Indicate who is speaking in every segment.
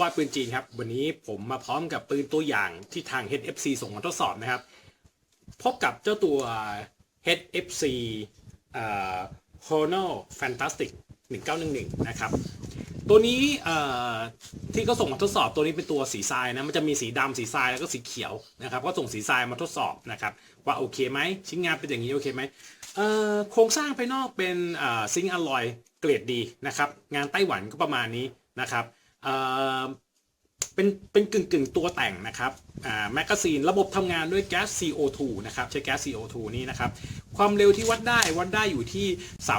Speaker 1: บอยปืนจีนครับ วันนี้ผมมาพร้อมกับปืนตัวอย่างที่ทาง HFC ส่งมาทดสอบนะครับ พบกับเจ้าตัว HFC เอ่อ Honor Fantastic 1911 นะครับ ตัวนี้เอ่อที่เขาส่งมาทดสอบตัวนี้เป็นตัวสีทรายนะ มันจะมีสีดำสีทรายแล้วก็สีเขียวนะครับ ก็ส่งสีทรายมาทดสอบนะครับ ว่าโอเคไหมชิ้นงานเป็นอย่างนี้โอเคไหมโครงสร้างภายนอกเป็นซิงค์อลลอยเกรดดีนะครับ งานไต้หวันก็ประมาณนี้นะครับ เป็นเป็นกึ่งกึ่งตัวแต่งนะครับแมกกาซีนระบบทำงานด้วยแก๊ส CO2 นะครับใช้แก๊ส CO2 นี่นะครับความเร็วที่วัดได้วัดได้อยู่ที่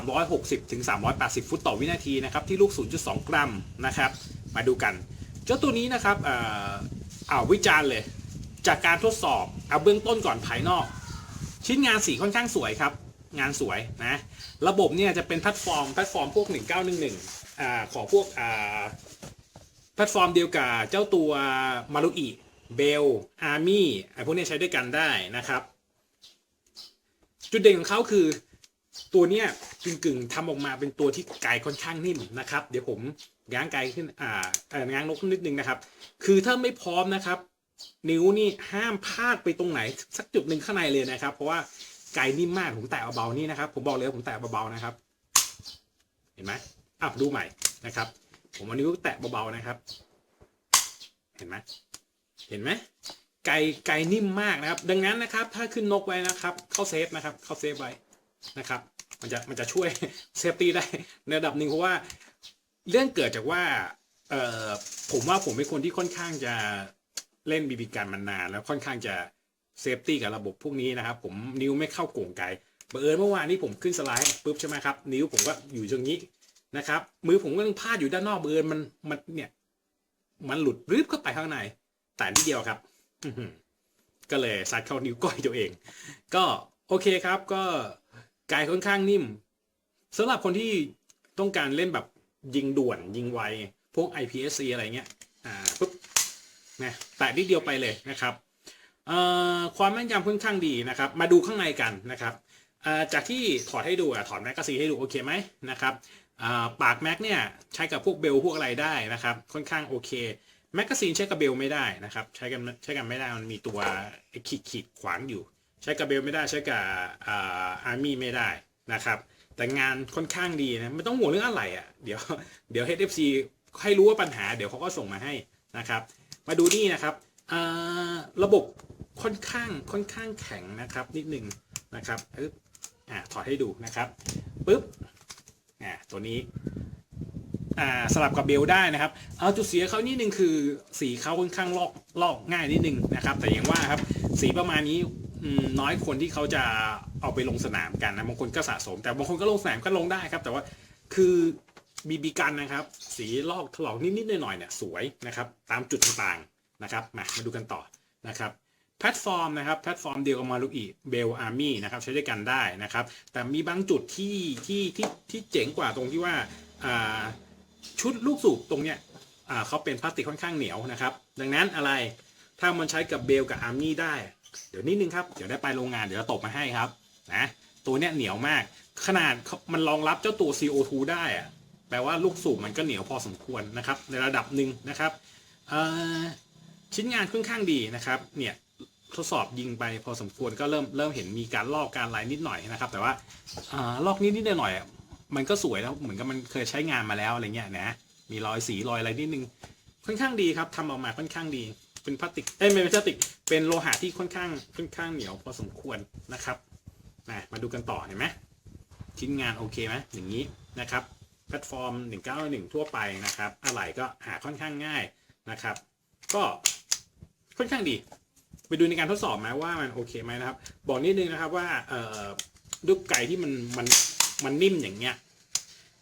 Speaker 1: 360ถึง380 ฟุตต่อวินาทีนะครับที่ลูก 0.2 กรัมนะครับมาดูกัน เจ้าตัวนี้นะครับอ่าวิจารณ์เลย จากการทดสอบเอาเบื้องต้นก่อนภายนอก ชิ้นงานสีค่อนข้างสวยครับ งานสวยนะระบบเนี่ยจะเป็นแพลตฟอร์มแพลตฟอร์มพวก 1911อ่าของพวกอ่า พลตฟอร์มเดียวกับเจ้าตัวมารุอิเบลอาร์มี่ไอพวกนี้ใช้ด้วยกันได้นะครับ จุดเด่นของเขาคือตัวเนี้ยกึ่งกึ่งๆทำออกมาเป็นตัวที่ไกลค่อนข้างนิ่มนะครับ เดี๋ยวผมง้างไกขึ้นอ่าง้างนกขึ้นนิดนึงนะครับ คือถ้าไม่พร้อมนะครับ นิ้วนี่ห้ามพลาดไปตรงไหน สักจุดหนึ่งข้างในเลยนะครับ เพราะว่าไกลนิ่มมากผมแตะเบาๆนี่นะครับ ผมบอกเลยว่าผมแตะเบาๆนะครับ เห็นไหมอะดูใหม่นะครับ ผมเอานิ้วแตะเบาๆนะครับ เห็นไหมเห็นไหมไกลไกลนิ่มมากนะครับ ดังนั้นนะครับ ถ้าขึ้นนกไว้นะครับ เข้าเซฟนะครับ เข้าเซฟไว้นะครับ มันจะมันจะช่วยเซฟตี้ได้ในระดับหนึ่งเพราะว่าเรื่องเกิดจากว่าเอ่อผมว่าผมเป็นคนที่ค่อนข้างจะเล่นบีบีกันมานานแล้วค่อนข้างจะเซฟตี้กับระบบพวกนี้นะครับ ผมนิ้วไม่เข้าโก่งไกลบังเอิญเมื่อวานนี้ผมขึ้นสไลด์ปุ๊บใช่ไหมครับ นิ้วผมก็อยู่ตรงนี้ นะครับ มือผมก็ยังพาดอยู่ด้านนอกเบังเอิญมันมันเนี่ย มันหลุดรึบเข้าไปข้างใน แต่นิดเดียวครับก็เลยซัดเข้านิ้วก้อยตัวเอง ก็โอเคครับก็กายค่อนข้างนิ่มสำหรับคนที่ต้องการเล่นแบบยิงด่วนยิงไว พวก IPSC อะไรเงี้ย อ่าปุ๊บนะแตะนิดเดียวไปเลยนะครับเอ่อความแม่นยำค่อนข้างดีนะครับ มาดูข้างในกันนะครับอ่อจากที่ถอดให้ดูอะถอดแมกกาซีให้ดูโอเคไหมนะครับ ปากแม็กเนี่ยใช้กับพวกเบลพวกอะไรได้นะครับ ค่อนข้างโอเคแมกกาซีนใช้กับเบลไม่ได้นะครับ ใช้กันใช้กันไม่ได้มันมีตัวขีดขีดขวางอยู่ ใช้กับเบลไม่ได้ใช้กับอาร์มี่ไม่ได้นะครับ แต่งานค่อนข้างดีนะไม่ต้องห่วงเรื่องอะไรอะ่ะเดี๋ยวเดี๋ยว HFC ให้รู้ว่าปัญหา เดี๋ยวเขาก็ส่งมาให้นะครับ มาดูนี่นะครับระบบค่อนข้างค่อนข้างแข็งนะครับนิดหนึ่งนะครับปึ๊บอ่าถอดให้ดูนะครับปึ๊บ อ่าตัวนี้อ่าสลับกับเบลได้นะครับ เอาจุดเสียเขานิดนึงคือสีเขาค่อนข้างลอกลอกง่ายนิดนึงนะครับ แต่อย่างว่าครับสีประมาณนี้น้อยคนที่เขาจะเอาไปลงสนามกันนะบางคนก็สะสม แต่บางคนก็ลงสนามก็ลงได้ครับ แต่ว่าคือบีบีกันนะครับ สีลอกถลอกนิดๆหน่อยๆเนี่ยสวยนะครับ ตามจุดต่างๆนะครับมามาดูกันต่อนะครับ แพลตฟอร์มนะครับแพลตฟอร์มเดียวกับมารุอิเบลอาร์มี่นะครับใช้ด้วยกันได้นะครับ แต่มีบางจุดที่ที่ที่ที่เจ๋งกว่าตรงที่ว่าชุดลูกสูบตรงเนี้ยเขาเป็นพลาสติกค่อนข้างเหนียวนะครับ ดังนั้นอะไรถ้ามันใช้กับเบลกับอาร์มี่ได้ เดี๋ยวนิดนึงครับ เดี๋ยวได้ไปโรงงานเดี๋ยวจะตบมาให้ครับนะตัวเนี้ยเหนียวมาก ขนาดมันรองรับเจ้าตัว CO2 ได้อะแปลว่าลูกสูบมันก็เหนียวพอสมควรนะครับ ในระดับหนึ่งนะครับชิ้นงานค่อนข้างดีนะครับเนี่ย ทดสอบยิงไปพอสมควรก็เริ่มเริ่มเห็นมีการลอกการลายนิดหน่อยนะครับ แต่ว่าอ่าลอกนิดนิดหน่อยๆมันก็สวยแล้วเหมือนกับมันเคยใช้งานมาแล้วอะไรเงี้ยนะ มีรอยสีรอยอะไรนิดนึงค่อนข้างดีครับทำออกมาค่อนข้างดี เป็นพลาสติกเอ้ยไม่ใช่พลาสติกเป็นโลหะที่ค่อนข้างค่อนข้างเหนียวพอสมควรนะครับนะมาดูกันต่อเห็นไหมชิ้นงานโอเคไหมอย่างนี้นะครับแพลตฟอร์ม 191 ทั่วไปนะครับ อะไรก็หาค่อนข้างง่ายนะครับ ก็ค่อนข้างดี ไปดูในการทดสอบไหมว่ามันโอเคไหมนะครับ บอกนิดนึงนะครับว่าเอ่อลูกไก่ที่มันมันมันนิ่มอย่างเงี้ย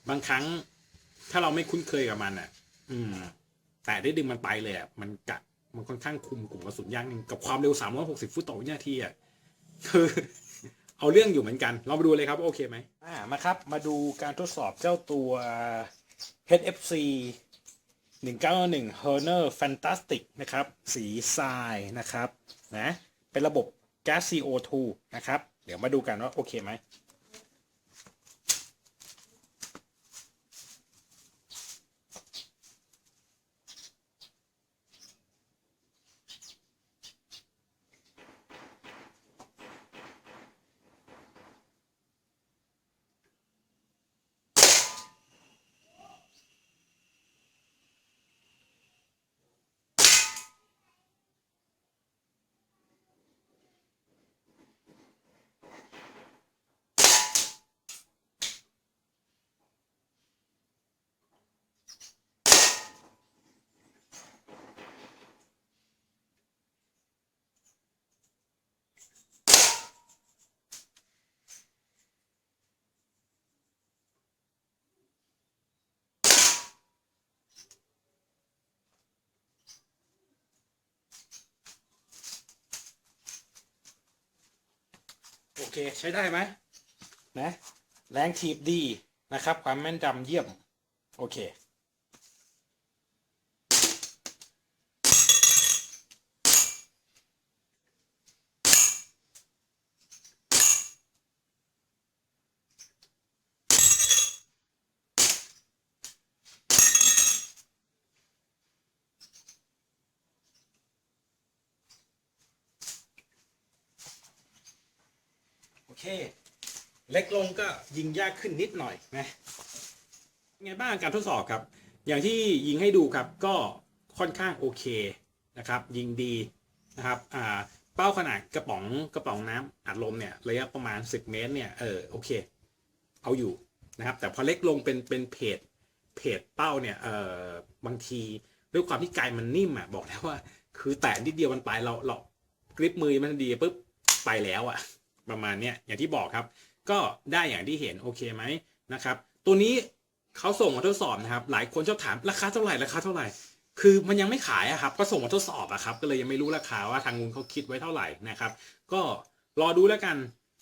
Speaker 1: บางครั้งถ้าเราไม่คุ้นเคยกับมันอะ อืม แต่ได้ดึงมันไปเลยอะมันกะมันค่อนข้างคุมกลุ่มกระสุนยากนึงกับความเร็ว 360 ฟุตต่อวินาทีอะคือเอาเรื่องอยู่เหมือนกัน เรามาดูเลยครับโอเคไหมอ่ามาครับ มาดูการทดสอบเจ้าตัว HFC 191 Herner Fantastic นะครับ สีทรายนะครับนะเป็นระบบแก๊ส CO2 นะครับ เดี๋ยวมาดูกันว่าโอเคไหม เคใช้ได้ไหมนะแรงถีบดีนะครับ ความแม่นยำเยี่ยม โอเค เค เล็กลงก็ยิงยากขึ้นนิดหน่อยนะไงบ้างการทดสอบครับ อย่างที่ยิงให้ดูครับก็ค่อนข้างโอเคนะครับ ยิงดีนะครับอ่าเป้าขนาดกระป๋องกระป๋องน้ำอัดลมเนี่ยระยะประมาณ 10 เมตรเนี่ยเออโอเค เอาอยู่นะครับ แต่พอเล็กลงเป็นเป็นเพจเพจเป้าเนี่ยเออบางทีด้วยความที่ไกลมันนิ่มอะบอกแล้วว่า คือแตะนิดเดียวมันไปเราเรากริปมือมันดีปุ๊บไปแล้วอะ ประมาณเนี้ยอย่างที่บอกครับ ก็ได้อย่างที่เห็นโอเคไหมนะครับ ตัวนี้เขาส่งมาทดสอบนะครับ หลายคนชอบถามราคาเท่าไหร่ราคาเท่าไหร่คือมันยังไม่ขายอะครับ ก็ส่งมาทดสอบอะครับ ก็เลยยังไม่รู้ราคาว่าทางนู้นเขาคิดไว้เท่าไหร่นะครับ ก็รอดูแล้วกัน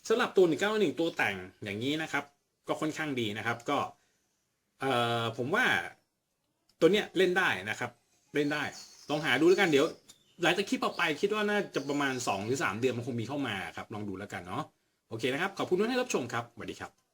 Speaker 1: สำหรับตัว 191 ตัวแต่งอย่างนี้นะครับ ก็ค่อนข้างดีนะครับ ก็เอ่อผมว่าตัวเนี้ยเล่นได้นะครับ เล่นได้ลองหาดูแล้วกันเดี๋ยว หลังจากคลิปออกไปคิดว่าน่าจะประมาณ2หรือ3เดือนมันคงมีเข้ามาครับลองดูแล้วกันเนาะโอเคนะครับขอบคุณทุกท่านที่รับชมครับสวัสดีครับ